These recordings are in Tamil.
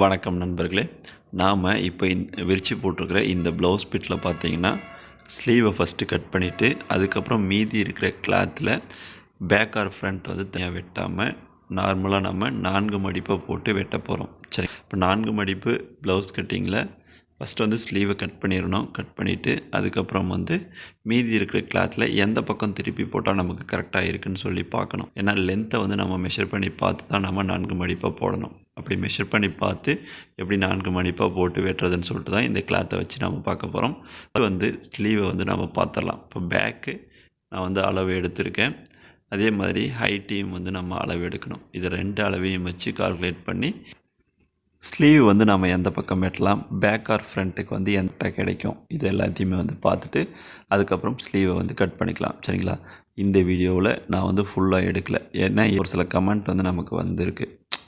வணக்கம் நண்பர்களே. நாம் இப்போ இந்த விரித்து போட்டிருக்கிற இந்த ப்ளவுஸ் பிட்டில் பார்த்தீங்கன்னா ஸ்லீவை ஃபஸ்ட்டு கட் பண்ணிவிட்டு அதுக்கப்புறம் மீதி இருக்கிற கிளாத்தில் பேக் ஆர் ஃப்ரண்ட் வந்து தனியாக வெட்டாமல் நார்மலாக நம்ம நான்கு மடிப்பை போட்டு வெட்ட போகிறோம் சரி இப்போ நான்கு மடிப்பு ப்ளவுஸ் கட்டிங்கில் ஃபஸ்ட்டு வந்து ஸ்லீவை கட் பண்ணிடணும். கட் பண்ணிவிட்டு அதுக்கப்புறம் வந்து மீதி இருக்கிற கிளாத்தில் எந்த பக்கம் திருப்பி போட்டால் நமக்கு கரெக்டாக இருக்குன்னு சொல்லி பார்க்கணும். ஏன்னா லென்த்தை வந்து நம்ம மெஷர் பண்ணி பார்த்து தான் நம்ம நான்கு மடிப்பாக போடணும். அப்படி மெஷர் பண்ணி பார்த்து எப்படி நான்கு மடிப்பாக போட்டு வெட்டுறதுன்னு சொல்லிட்டு தான் இந்த கிளாத்தை வச்சு நம்ம பார்க்க போகிறோம் அது வந்து ஸ்லீவை வந்து நம்ம பார்த்துடலாம். இப்போ பேக்கு நான் வந்து அளவு எடுத்திருக்கேன். அதே மாதிரி ஹைட்டையும் வந்து நம்ம அளவு எடுக்கணும். இது ரெண்டு அளவையும் வச்சு கால்குலேட் பண்ணி ஸ்லீவ் வந்து நம்ம எந்த பக்கம் வெட்டலாம்? பேக் ஆர் ஃப்ரண்ட்டுக்கு வந்து எந்த கிடைக்கும்? இது எல்லாத்தையுமே வந்து பார்த்துட்டு அதுக்கப்புறம் ஸ்லீவை வந்து கட் பண்ணிக்கலாம். சரிங்களா? இந்த வீடியோவில் நான் வந்து ஃபுல்லாக எடுக்கல. ஏன்னா ஒரு சில கமெண்ட் வந்து நமக்கு வந்திருக்கு.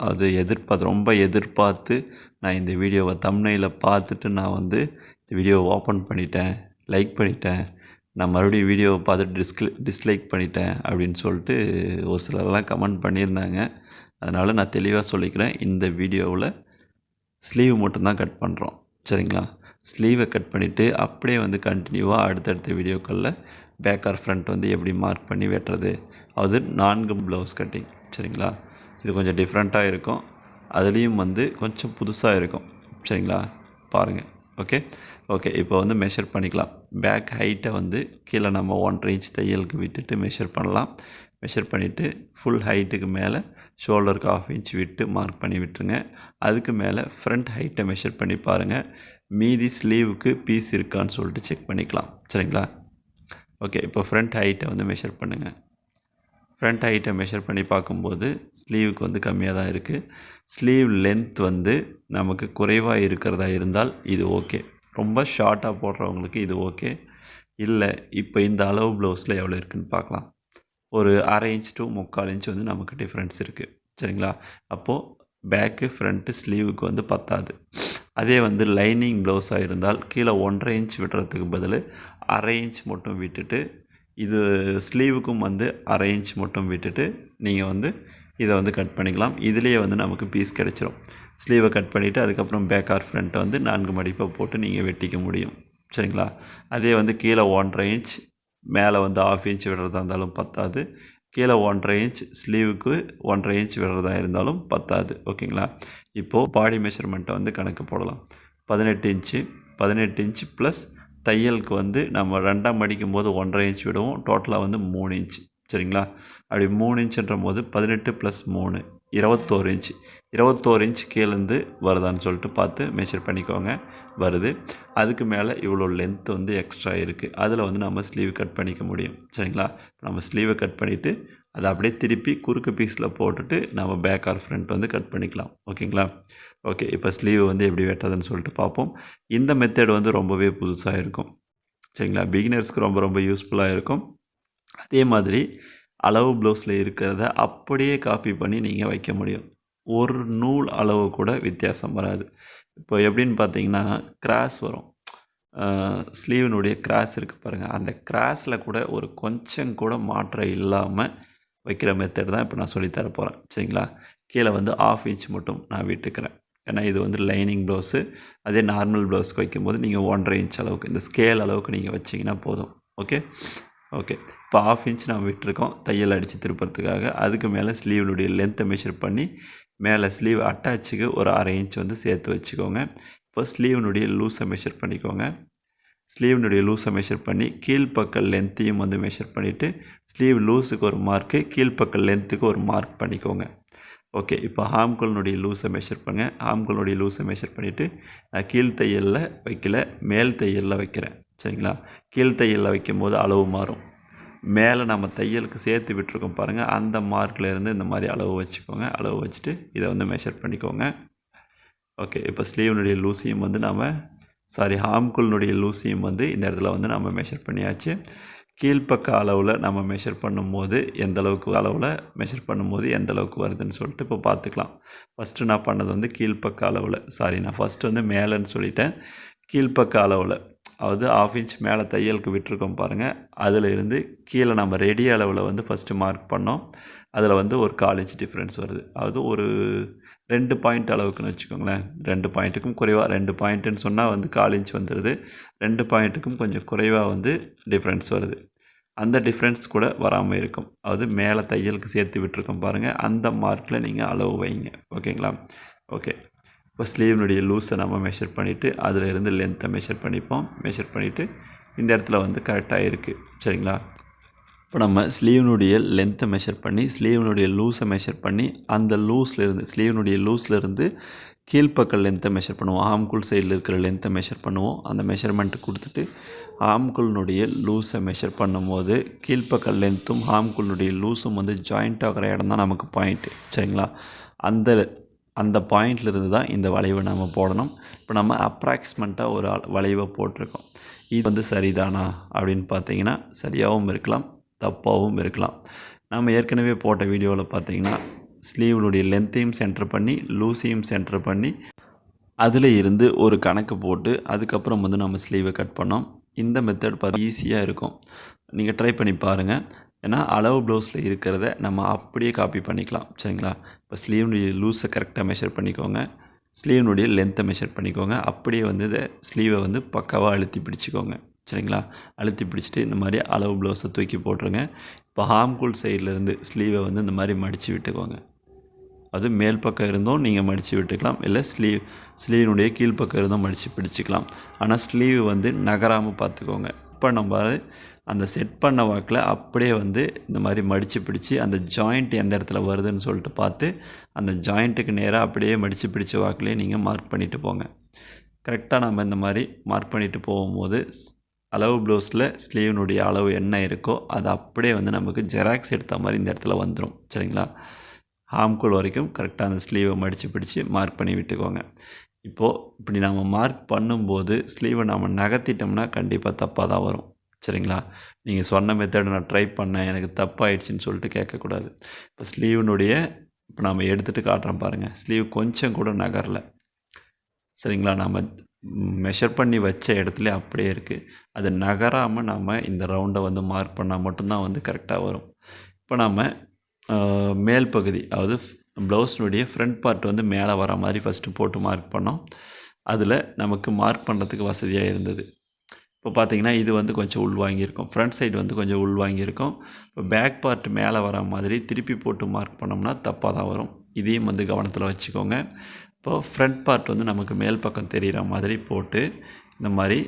அது எதிர்பார்த்து ரொம்ப எதிர்பார்த்து நான் இந்த வீடியோவை தம்னையில் பார்த்துட்டு நான் வந்து இந்த வீடியோவை ஓப்பன் பண்ணிட்டேன் லைக் பண்ணிட்டேன். நான் மறுபடியும் வீடியோவை பார்த்துட்டு டிஸ்கில் டிஸ்லைக் பண்ணிட்டேன் அப்படின்னு சொல்லிட்டு ஒரு சிலர்லாம் கமெண்ட் பண்ணியிருந்தாங்க. அதனால் நான் தெளிவாக சொல்லிக்கிறேன். இந்த வீடியோவில் ஸ்லீவ் மட்டும்தான் கட் பண்ணுறோம் சரிங்களா? ஸ்லீவை கட் பண்ணிவிட்டு அப்படியே வந்து கண்டினியூவாக அடுத்தடுத்த வீடியோக்களில் பேக் ஆர் ஃப்ரண்ட் வந்து எப்படி மார்க் பண்ணி வெட்டுறது. அது நான்கு ப்ளவுஸ் கட்டிங் சரிங்களா? இது கொஞ்சம் டிஃப்ரெண்ட்டாக இருக்கும். அதுலேயும் வந்து கொஞ்சம் புதுசாக இருக்கும். சரிங்களா? பாருங்கள் ஓகே ஓகே இப்போ வந்து மெஷர் பண்ணிக்கலாம். பேக் ஹைட்டை வந்து கீழே நம்ம ஒன்றரை இன்ச் தையலுக்கு விட்டுட்டு மெஷர் பண்ணலாம். மெஷர் பண்ணிவிட்டு ஃபுல் ஹைட்டுக்கு மேலே ஷோல்டருக்கு ஆஃப் இன்ச் விட்டு மார்க் பண்ணி விட்டுருங்க. அதுக்கு மேலே ஃப்ரண்ட் ஹைட்டை மெஷர் பண்ணி பாருங்கள் மீதி ஸ்லீவுக்கு பீஸ் இருக்கான்னு சொல்லிட்டு செக் பண்ணிக்கலாம். சரிங்களா? ஓகே இப்போ ஃப்ரண்ட் ஹைட்டை வந்து மெஷர் பண்ணுங்கள் ஃப்ரண்ட் ஹைட்டை மெஷர் பண்ணி பார்க்கும்போது ஸ்லீவுக்கு வந்து கம்மியாக தான் இருக்குது ஸ்லீவ் லென்த் வந்து நமக்கு குறைவாக இருக்கிறதா இருந்தால் இது ஓகே ரொம்ப ஷார்ட்டாக போடுறவங்களுக்கு இது ஓகே இல்லை இப்போ இந்த அளவு ப்ளவுஸில் எவ்வளோ இருக்குதுன்னு பார்க்கலாம். ஒரு அரை இன்ச் டு முக்கால் இன்ச் வந்து நமக்கு டிஃப்ரென்ஸ் இருக்குது சரிங்களா? அப்போது பேக்கு ஃப்ரண்ட்டு ஸ்லீவுக்கு வந்து பத்தாது. அதே வந்து லைனிங் ப்ளவுஸாக இருந்தால் கீழே ஒன்றரை இன்ச் விடுறதுக்கு பதில் அரை இன்ச் மட்டும் விட்டுட்டு இது ஸ்லீவுக்கும் வந்து அரை இன்ச் மட்டும் விட்டுட்டு நீங்கள் வந்து இதை வந்து கட் பண்ணிக்கலாம். இதுலேயே வந்து நமக்கு பீஸ் கிடச்சிரும். ஸ்லீவை கட் பண்ணிவிட்டு அதுக்கப்புறம் பேக் ஆர் ஃப்ரண்ட்டை வந்து நான்கு மடிப்பை போட்டு நீங்கள் வெட்டிக்க முடியும். சரிங்களா? அதே வந்து கீழே ஒன்றரை இன்ச் மேலே வந்து ஆஃப் இன்ச் விடுறதா இருந்தாலும் பத்தாது. கீழே ஒன்றரை இன்ச் ஸ்லீவுக்கு ஒன்றரை இன்ச் விடுறதா இருந்தாலும் பத்தாது. ஓகேங்களா? இப்போது பாடி மெஷர்மெண்ட்டை வந்து கணக்கு போடலாம். பதினெட்டு இன்ச்சு பதினெட்டு இன்ச் ப்ளஸ் தையலுக்கு வந்து நம்ம ரெண்டாம் மடிக்கும் போது ஒன்றரை இன்ச் விடுவோம். டோட்டலாக வந்து மூணு இன்ச் சரிங்களா? அப்படி மூணு இன்ச்சுன்ற போது பதினெட்டு ப்ளஸ் மூணு. இருபத்தோரு இன்ச் இருபத்தோரு இன்ச் கீழேருந்து வருதான்னு சொல்லிட்டு பார்த்து மெஷர் பண்ணிக்கோங்க. வருது. அதுக்கு மேலே இவ்வளோ லென்த் வந்து எக்ஸ்ட்ரா இருக்குது அதில் வந்து நம்ம ஸ்லீவ் கட் பண்ணிக்க முடியும். சரிங்களா? நம்ம ஸ்லீவை கட் பண்ணிவிட்டு அதை அப்படியே திருப்பி குறுக்கு பீஸில் போட்டுட்டு நம்ம பேக் ஆர் ஃப்ரண்ட் வந்து கட் பண்ணிக்கலாம். ஓகேங்களா? ஓகே. இப்போ ஸ்லீவ் வந்து எப்படி வெட்டதுன்னு சொல்லிட்டு பார்ப்போம். இந்த மெத்தட் வந்து ரொம்பவே புதுசாக இருக்கும். சரிங்களா? பிகினர்ஸ்க்கு ரொம்ப ரொம்ப யூஸ்ஃபுல்லாக இருக்கும். அதே மாதிரி அளவு ப்ளவுஸில் இருக்கிறத அப்படியே காப்பி பண்ணி நீங்கள் வைக்க முடியும். ஒரு நூல் அளவு கூட வித்தியாசம் வராது. இப்போ எப்படின்னு பார்த்தீங்கன்னா கிராஸ் வரும். ஸ்லீவினுடைய கிராஸ் இருக்குது பாருங்கள் அந்த கிராஸில் கூட ஒரு கொஞ்சம் கூட மாற்றம் இல்லாமல் வைக்கிற மெத்தட் தான் இப்போ நான் சொல்லித்தர போகிறேன் சரிங்களா? கீழே வந்து ஆஃப் இன்ச் மட்டும் நான் விட்டுக்கிறேன். ஏன்னா இது வந்து லைனிங் ப்ளவுஸு அதே நார்மல் ப்ளவுஸ்க்கு வைக்கும்போது நீங்கள் ஒன்றரை இன்ச் அளவுக்கு இந்த ஸ்கேல் அளவுக்கு நீங்கள் வச்சிங்கன்னா போதும். ஓகே ஓகே இப்போ ஆஃப் இன்ச் நான் விட்டுருக்கோம். தையல் அடித்து திருப்புறதுக்காக. அதுக்கு மேலே ஸ்லீவ்னுடைய லென்த்தை மெஷர் பண்ணி மேலே ஸ்லீவ் அட்டாச்சுக்கு ஒரு அரை இன்ச் வந்து சேர்த்து வச்சுக்கோங்க. இப்போ ஸ்லீவ்னுடைய லூஸை மெஷர் பண்ணிக்கோங்க. ஸ்லீவ்னுடைய லூஸை மெஷர் பண்ணி கீழ்ப்பக்க லென்த்தையும் வந்து மெஷர் பண்ணிவிட்டு ஸ்லீவ் லூஸுக்கு ஒரு மார்க்கு கீழ்ப்பக்க லென்த்துக்கு ஒரு மார்க் பண்ணிக்கோங்க. ஓகே இப்போ ஹாம்கோல்னுடைய லூஸை மெஷர் பண்ணுங்கள் ஹாம்கோல்னுடைய லூஸை மெஷர் பண்ணிவிட்டு நான் கீழ் தையலில் வைக்கல மேல் தையலில் வைக்கிறேன். சரிங்களா? கீழ் தையலில் வைக்கும்போது அளவு மாறும். மேலே நம்ம தையலுக்கு சேர்த்து விட்டுருக்கோம் பாருங்கள் அந்த மார்க்லேருந்து இந்த மாதிரி அளவு வச்சுக்கோங்க. அளவு வச்சுட்டு இதை வந்து மெஷர் பண்ணிக்கோங்க. ஓகே இப்போ ஸ்லீவனுடைய லூசியம் வந்து நம்ம சாரி ஹாம்குல்னுடைய லூசியம் வந்து இந்த இடத்துல வந்து நம்ம மெஷர் பண்ணியாச்சு. கீழ்ப்பக்க அளவில் நம்ம மெஷர் பண்ணும்போது எந்த அளவுக்கு அளவில் மெஷர் பண்ணும்போது எந்த அளவுக்கு வருதுன்னு சொல்லிட்டு இப்போ பார்த்துக்கலாம். ஃபஸ்ட்டு நான் பண்ணது வந்து கீழ்ப்பக்க அளவில். சாரி நான் ஃபஸ்ட்டு வந்து மேலேன்னு சொல்லிட்டேன். கீழ்ப்பக்க அளவில். அதாவது ஆஃப் இன்ச் மேலே தையலுக்கு விட்டுருக்கோம் பாருங்கள் அதில் இருந்து கீழே நம்ம ரெடி அளவில் வந்து ஃபஸ்ட்டு மார்க் பண்ணோம். அதில் வந்து ஒரு கால் இன்ச் டிஃப்ரென்ஸ் வருது. அது ஒரு ரெண்டு பாயிண்ட் அளவுக்குன்னு வச்சுக்கோங்களேன். ரெண்டு பாயிண்ட்டுக்கும் குறைவாக ரெண்டு பாயிண்ட்டுன்னு சொன்னால் வந்து கால் இன்ச் வந்துடுது ரெண்டு பாயிண்ட்டுக்கும் கொஞ்சம் குறைவாக வந்து டிஃப்ரென்ஸ் வருது. அந்த டிஃப்ரென்ஸ் கூட வராமல் இருக்கும். அதாவது மேலே தையலுக்கு சேர்த்து விட்டுருக்கோம் பாருங்கள் அந்த மார்க்கில் நீங்கள் அளவு வைங்க. ஓகேங்களா? ஓகே. இப்போ ஸ்லீவ்னுடைய லூஸை நம்ம மெஷர் பண்ணிவிட்டு அதில் இருந்து லென்த்தை மெஷர் பண்ணிப்போம். மெஷர் பண்ணிவிட்டு இந்த இடத்துல வந்து கரெக்டாக இருக்குது சரிங்களா? இப்போ நம்ம ஸ்லீவ்னுடைய லென்த்தை மெஷர் பண்ணி ஸ்லீவ்னுடைய லூஸை மெஷர் பண்ணி அந்த லூஸில் இருந்து ஸ்லீவ்னுடைய லூஸில் இருந்து கீழ்ப்பக்க லென்த்தை மெஷர் பண்ணுவோம். ஆம்குள் சைடில் இருக்கிற லென்த்தை மெஷர் பண்ணுவோம். அந்த மெஷர்மெண்ட்டு கொடுத்துட்டு ஆம்குள்னுடைய லூஸை மெஷர் பண்ணும்போது கீழ்ப்பக்க லென்த்தும் ஆம்குள்னுடைய லூஸும் வந்து ஜாயிண்ட் ஆகிற இடம் தான் நமக்கு பாயிண்ட்டு சரிங்களா? அந்த அந்த பாயிண்ட்லேருந்து தான் இந்த வளைவை நம்ம போடணும். இப்போ நம்ம அப்ராக்சிமெண்ட்டாக ஒரு வளைவை போட்டிருக்கோம். இது வந்து சரிதானா அப்படின்னு பார்த்தீங்கன்னா சரியாகவும் இருக்கலாம் தப்பாகவும் இருக்கலாம். நம்ம ஏற்கனவே போட்ட வீடியோவில் பார்த்தீங்கன்னா ஸ்லீவனுடைய லென்த்தையும் சென்டர் பண்ணி லூஸையும் சென்டர் பண்ணி அதில் இருந்து ஒரு கணக்கு போட்டு அதுக்கப்புறம் வந்து நம்ம ஸ்லீவை கட் பண்ணோம். இந்த மெத்தட் பார்த்து ஈஸியாக இருக்கும். நீங்கள் ட்ரை பண்ணி பாருங்கள் ஏன்னா அளவு ப்ளவுஸில் இருக்கிறத நம்ம அப்படியே காப்பி பண்ணிக்கலாம். சரிங்களா? இப்போ ஸ்லீவ்னுடைய லூஸை கரெக்டாக மெஷர் பண்ணிக்கோங்க. ஸ்லீவ்னுடைய லென்த்தை மெஷர் பண்ணிக்கோங்க. அப்படியே வந்து இதை ஸ்லீவை வந்து பக்காவாக அழுத்தி பிடிச்சிக்கோங்க. சரிங்களா? அழுத்தி பிடிச்சிட்டு இந்த மாதிரி அளவு ப்ளவுஸை தூக்கி போட்டுருங்க. இப்போ ஹாம்கூல் சைட்லேருந்து ஸ்லீவை வந்து இந்த மாதிரி மடித்து விட்டுக்கோங்க. அது மேல் பக்கம் இருந்தும் நீங்கள் மடித்து விட்டுக்கலாம். இல்லை ஸ்லீவ் ஸ்லீவினுடைய கீழ்ப்பக்கம் இருந்தும் மடித்து பிடிச்சிக்கலாம். ஆனால் ஸ்லீவ் வந்து நகராமல் பார்த்துக்கோங்க. பண்ணும் போது அந்த செட் பண்ண வாக்கில் அப்படியே வந்து இந்த மாதிரி மடித்து பிடிச்சி அந்த ஜாயிண்ட் எந்த இடத்துல வருதுன்னு சொல்லிட்டு பார்த்து அந்த ஜாயிண்ட்டுக்கு நேராக அப்படியே மடித்து பிடிச்ச வாக்கிலே நீங்கள் மார்க் பண்ணிவிட்டு போங்க. கரெக்டாக நம்ம இந்த மாதிரி மார்க் பண்ணிவிட்டு போகும்போது அளவு ப்ளவுஸில் ஸ்லீவினுடைய அளவு என்ன இருக்கோ அது அப்படியே வந்து நமக்கு ஜெராக்ஸ் எடுத்த மாதிரி இந்த இடத்துல வந்துடும் சரிங்களா? ஹாம்கோல் வரைக்கும் கரெக்டாக அந்த ஸ்லீவை மடித்து பிடிச்சி மார்க் பண்ணி விட்டுக்கோங்க. இப்போது இப்படி நாம் மார்க் பண்ணும்போது ஸ்லீவை நாம் நகர்த்திட்டோம்னா கண்டிப்பாக தப்பாக தான் வரும். சரிங்களா? நீங்கள் சொன்ன மெத்தடை நான் ட்ரை பண்ணேன் எனக்கு தப்பாயிடுச்சின்னு சொல்லிட்டு கேட்கக்கூடாது. இப்போ ஸ்லீவினுடைய இப்போ நாம் எடுத்துகிட்டு காட்டுறோம் பாருங்கள் ஸ்லீவ் கொஞ்சம் கூட நகரல. சரிங்களா? நாம் மெஷர் பண்ணி வச்ச இடத்துல அப்படியே இருக்குது அது நகராமல் நாம் இந்த ரவுண்டை வந்து மார்க் பண்ணால் மட்டும்தான் வந்து கரெக்டாக வரும். இப்போ நாம் மேல் பகுதி அதாவது ப்ளவுஸ்னுடைய ஃப்ரண்ட் பார்ட் வந்து மேலே வர மாதிரி ஃபஸ்ட்டு போட்டு மார்க் பண்ணோம். அதில் நமக்கு மார்க் பண்ணுறதுக்கு வசதியாக இருந்தது. இப்போ பார்த்தீங்கன்னா இது வந்து கொஞ்சம் உள்வாங்கியிருக்கும் ஃப்ரண்ட் சைடு வந்து கொஞ்சம் உள்வாங்கியிருக்கும் இப்போ பேக் பார்ட் மேலே வர மாதிரி திருப்பி போட்டு மார்க் பண்ணோம்னா தப்பாக தான் வரும். இதையும் வந்து கவனத்தில் வச்சுக்கோங்க. இப்போ ஃப்ரண்ட் பார்ட் வந்து நமக்கு மேல் பக்கம் தெரிகிற மாதிரி போட்டு இந்த மாதிரி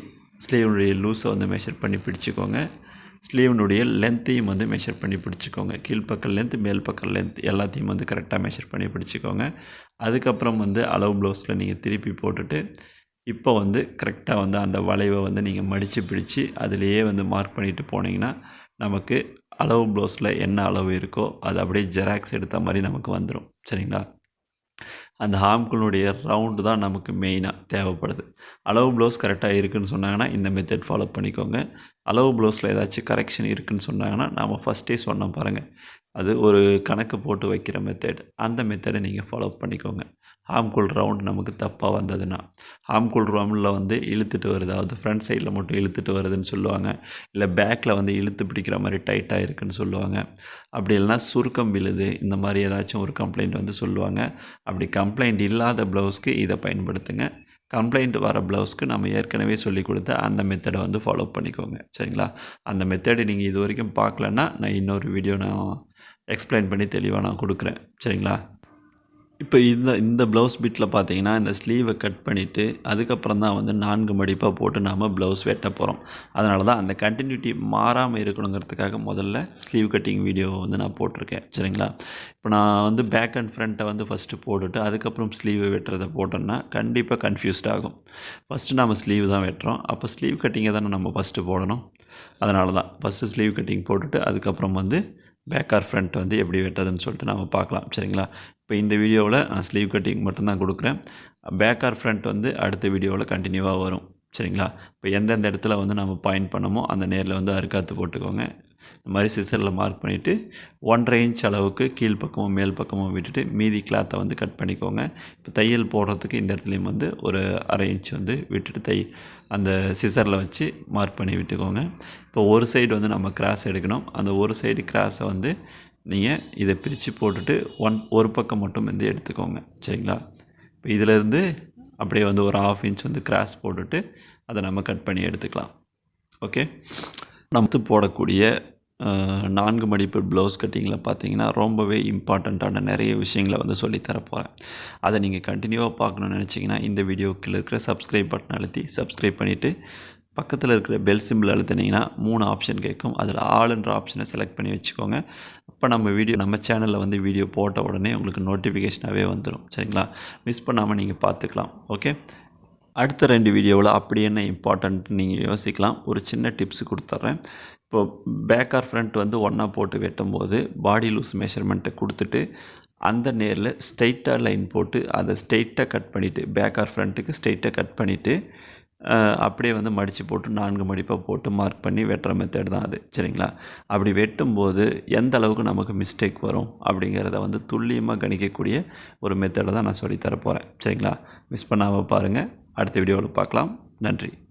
ஸ்லீவனுடைய லூஸை வந்து மெஷர் பண்ணி பிடிச்சிக்கோங்க. ஸ்லீவனுடைய லென்த்தையும் வந்து மெஷர் பண்ணி பிடிச்சிக்கோங்க. கீழ்ப்பக்க லென்த் மேல் பக்கம் லென்த் எல்லாத்தையும் வந்து கரெக்டாக மெஷர் பண்ணி பிடிச்சிக்கோங்க. அதுக்கப்புறம் வந்து அளவு ப்ளவுஸில் நீங்கள் திருப்பி போட்டுட்டு இப்போ வந்து கரெக்டாக வந்து அந்த வளைவை வந்து நீங்கள் மடித்து பிடிச்சி அதிலேயே வந்து மார்க் பண்ணிவிட்டு போனீங்கன்னா நமக்கு அளவு ப்ளவுஸில் என்ன அளவு இருக்கோ அது அப்படியே ஜெராக்ஸ் எடுத்த மாதிரி நமக்கு வந்துடும் சரிங்களா? அந்த ஹாம்குளுடைய ரவுண்டு தான் நமக்கு மெயினாக தேவைப்படுது. அளவு ப்ளவுஸ் கரெக்டாக இருக்குன்னு சொன்னாங்கன்னா இந்த மெத்தட் ஃபாலோ பண்ணிக்கோங்க. அளவு ப்ளவுஸில் ஏதாச்சும் கரெக்ஷன் இருக்குதுன்னு சொன்னாங்கன்னா நாம் ஃபஸ்ட்டே சொன்னோம் பாருங்கள் அது ஒரு கணக்கு போட்டு வைக்கிற மெத்தட் அந்த மெத்தடை நீங்கள் ஃபாலோ பண்ணிக்கோங்க. ஹாம்குள் ரவுண்ட் நமக்கு தப்பாக வந்ததுன்னா. ஹாம்குள் ரவுண்டில் வந்து இழுத்துட்டு வருது? அதாவது ஃப்ரண்ட் சைடில் மட்டும் இழுத்துட்டு வருதுன்னு சொல்லுவாங்க. இல்லை பேக்கில் வந்து இழுத்து பிடிக்கிற மாதிரி டைட்டாக இருக்குதுன்னு சொல்லுவாங்க. அப்படி இல்லைன்னா சுருக்கம் விழுது. இந்த மாதிரி ஏதாச்சும் ஒரு கம்ப்ளைண்ட் வந்து சொல்லுவாங்க. அப்படி கம்ப்ளைண்ட் இல்லாத ப்ளவுஸ்க்கு இதை பயன்படுத்துங்க. கம்ப்ளைண்ட் வர ப்ளவுஸ்க்கு நம்ம ஏற்கனவே சொல்லி கொடுத்த அந்த மெத்தடை வந்து ஃபாலோ பண்ணிக்கோங்க. சரிங்களா? அந்த மெத்தடை நீங்கள் இது வரைக்கும் பார்க்கலன்னா நான் இன்னொரு வீடியோ நான் எக்ஸ்பிளைன் பண்ணி தெளிவாக நான் கொடுக்குறேன். சரிங்களா? இப்போ இந்த இந்த ப்ளவுஸ் பிட்டில் பார்த்தீங்கன்னா இந்த ஸ்லீவை கட் பண்ணிவிட்டு அதுக்கப்புறம் தான் வந்து நான்கு மடிப்பாக போட்டு நாம் ப்ளவுஸ் வெட்ட போகிறோம் அதனால தான் அந்த கண்டினியூட்டி மாறாமல் இருக்கணுங்கிறதுக்காக முதல்ல ஸ்லீவ் கட்டிங் வீடியோ வந்து நான் போட்டிருக்கேன். சரிங்களா? இப்போ நான் வந்து பேக் அண்ட் ஃப்ரண்ட்டை வந்து ஃபஸ்ட்டு போட்டுட்டு அதுக்கப்புறம் ஸ்லீவை வெட்டுறதை போட்டோன்னா கண்டிப்பாக கன்ஃபியூஸ்ட் ஆகும். ஃபஸ்ட்டு நம்ம ஸ்லீவ் தான் வெட்டுறோம். அப்போ ஸ்லீவ் கட்டிங்கை தானே நம்ம ஃபஸ்ட்டு போடணும். அதனால தான் ஃபஸ்ட்டு ஸ்லீவ் கட்டிங் போட்டுட்டு அதுக்கப்புறம் வந்து பேக் ஆர் ஃப்ரண்ட் வந்து எப்படி வெட்டுறதுன்னு சொல்லிட்டு நம்ம பார்க்கலாம். சரிங்களா? இப்போ இந்த வீடியோவில் நான் ஸ்லீவ் கட்டிங் மட்டும்தான் கொடுக்குறேன். பேக் ஆர் ஃப்ரண்ட் வந்து அடுத்த வீடியோவில் கண்டினியூவாக வரும். சரிங்களா? இப்போ எந்தெந்த இடத்துல வந்து நம்ம பாயிண்ட் பண்ணமோ அந்த நேரில் வந்து அறுக்காத்து போட்டுக்கோங்க. இந்த மாதிரி சிசரில் மார்க் பண்ணிவிட்டு ஒன்றரை இன்ச் அளவுக்கு கீழ் பக்கமும் மேல் பக்கமும் விட்டுட்டு மீதி கிளாத்தை வந்து கட் பண்ணிக்கோங்க. இப்போ தையல் போடுறதுக்கு இந்த இடத்துலையும் வந்து ஒரு அரை இன்ச் வந்து விட்டுட்டு தை அந்த சிசரில் வச்சு மார்க் பண்ணி விட்டுக்கோங்க. இப்போ ஒரு சைடு வந்து நம்ம கிராஸ் எடுக்கணும். அந்த ஒரு சைடு கிராஸை வந்து நீங்கள் இதை பிரித்து போட்டுட்டு ஒன் ஒரு பக்கம் மட்டும் வந்து எடுத்துக்கோங்க. சரிங்களா? இப்போ இதிலேருந்து அப்படியே வந்து ஒரு ஆஃப் இன்ச் வந்து கிராஸ் போட்டுட்டு அதை நம்ம கட் பண்ணி எடுத்துக்கலாம். ஓகே நமக்கு போடக்கூடிய நான்கு மடிப்பு ப்ளவுஸ் கட்டிங்கில் பார்த்தீங்கன்னா ரொம்பவே இம்பார்ட்டண்ட்டான நிறைய விஷயங்களை வந்து சொல்லித்தரப்போகிறேன் அதை நீங்கள் கண்டினியூவாக பார்க்கணுன்னு நினச்சிங்கன்னா இந்த வீடியோக்கில் இருக்கிற சப்ஸ்கிரைப் பட்டன் அழுத்தி சப்ஸ்கிரைப் பண்ணிவிட்டு பக்கத்தில் இருக்கிற பெல் சிம்பிள் அழுத்தினீங்கன்னா மூணு ஆப்ஷன் கேட்கும். அதில் ஆளுன்ற ஆப்ஷனை செலக்ட் பண்ணி வச்சுக்கோங்க. அப்போ நம்ம வீடியோ நம்ம சேனலில் வந்து வீடியோ போட்ட உடனே உங்களுக்கு நோட்டிஃபிகேஷனாகவே வந்துடும் சரிங்களா? மிஸ் பண்ணாமல் நீங்கள் பார்த்துக்கலாம். ஓகே அடுத்த ரெண்டு வீடியோவில் அப்படி என்ன இம்பார்ட்டன்ட் நீங்கள் யோசிக்கலாம். ஒரு சின்ன டிப்ஸ் கொடுத்துட்றேன் இப்போ பேக் ஆர் ஃப்ரண்ட் வந்து ஒன்றா போட்டு வெட்டும்போது பாடி லூஸ் மெஷர்மெண்ட்டை கொடுத்துட்டு அந்த நேரில் ஸ்ட்ரைட்டாக லைன் போட்டு அதை ஸ்ட்ரைட்டாக கட் பண்ணிவிட்டு பேக் ஆர் ஃப்ரண்ட்டுக்கு ஸ்ட்ரைட்டாக கட் பண்ணிவிட்டு அப்படியே வந்து மடித்து போட்டு நான்கு மடிப்பாக போட்டு மார்க் பண்ணி வெட்டுற மெத்தட் தான் அது. சரிங்களா? அப்படி வெட்டும்போது எந்த அளவுக்கு நமக்கு மிஸ்டேக் வரும் அப்படிங்கிறத வந்து துல்லியமாக கணிக்கக்கூடிய ஒரு மெத்தடை தான் நான் சொல்லித்தர போகிறேன் சரிங்களா? மிஸ் பண்ணாமல் பாருங்கள் அடுத்த வீடியோவில் பார்க்கலாம். நன்றி.